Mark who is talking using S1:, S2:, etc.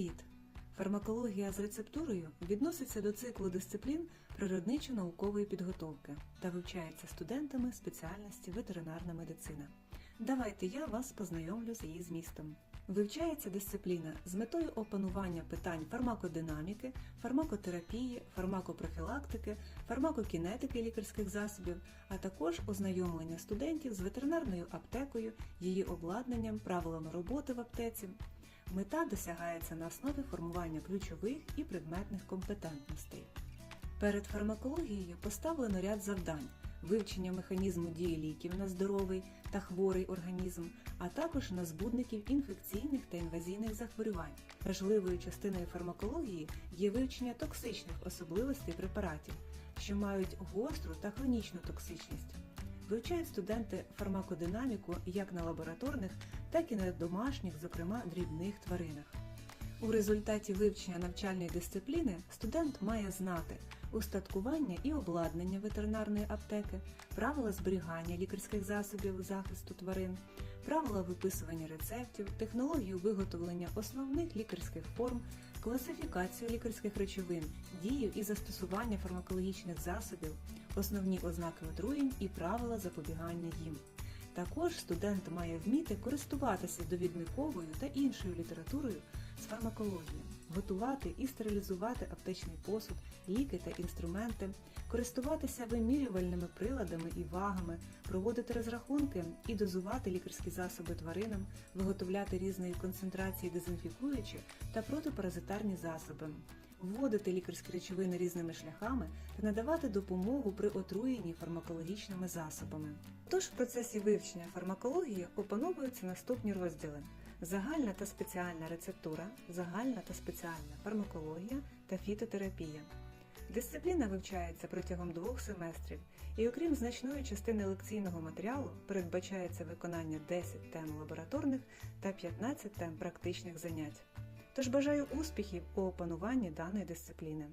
S1: Привіт! Фармакологія з рецептурою відноситься до циклу дисциплін природничо-наукової підготовки та вивчається студентами спеціальності ветеринарна медицина. Давайте я вас познайомлю з її змістом. Вивчається дисципліна з метою опанування питань фармакодинаміки, фармакотерапії, фармакопрофілактики, фармакокінетики лікарських засобів, а також ознайомлення студентів з ветеринарною аптекою, її обладнанням, правилами роботи в аптеці. Мета досягається на основі формування ключових і предметних компетентностей. Перед фармакологією поставлено ряд завдань: вивчення механізму дії ліків на здоровий та хворий організм, а також на збудників інфекційних та інвазійних захворювань. Важливою частиною фармакології є вивчення токсичних особливостей препаратів, що мають гостру та хронічну токсичність. Вивчають студенти фармакодинаміку як на лабораторних, так і на домашніх, зокрема дрібних тваринах. У результаті вивчення навчальної дисципліни студент має знати устаткування і обладнання ветеринарної аптеки, правила зберігання лікарських засобів захисту тварин, правила виписування рецептів, технологію виготовлення основних лікарських форм, класифікацію лікарських речовин, дію і застосування фармакологічних засобів, основні ознаки отруєнь і правила запобігання їм. Також студент має вміти користуватися довідниковою та іншою літературою з фармакології, готувати і стерилізувати аптечний посуд, ліки та інструменти, користуватися вимірювальними приладами і вагами, проводити розрахунки і дозувати лікарські засоби тваринам, виготовляти різної концентрації дезінфікуючі та протипаразитарні засоби, вводити лікарські речовини різними шляхами та надавати допомогу при отруєнні фармакологічними засобами. Тож в процесі вивчення фармакології опановуються наступні розділи: загальна та спеціальна рецептура, загальна та спеціальна фармакологія та фітотерапія. Дисципліна вивчається протягом двох семестрів, і окрім значної частини лекційного матеріалу, передбачається виконання 10 тем лабораторних та 15 тем практичних занять. Тож бажаю успіхів у опануванні даної дисципліни.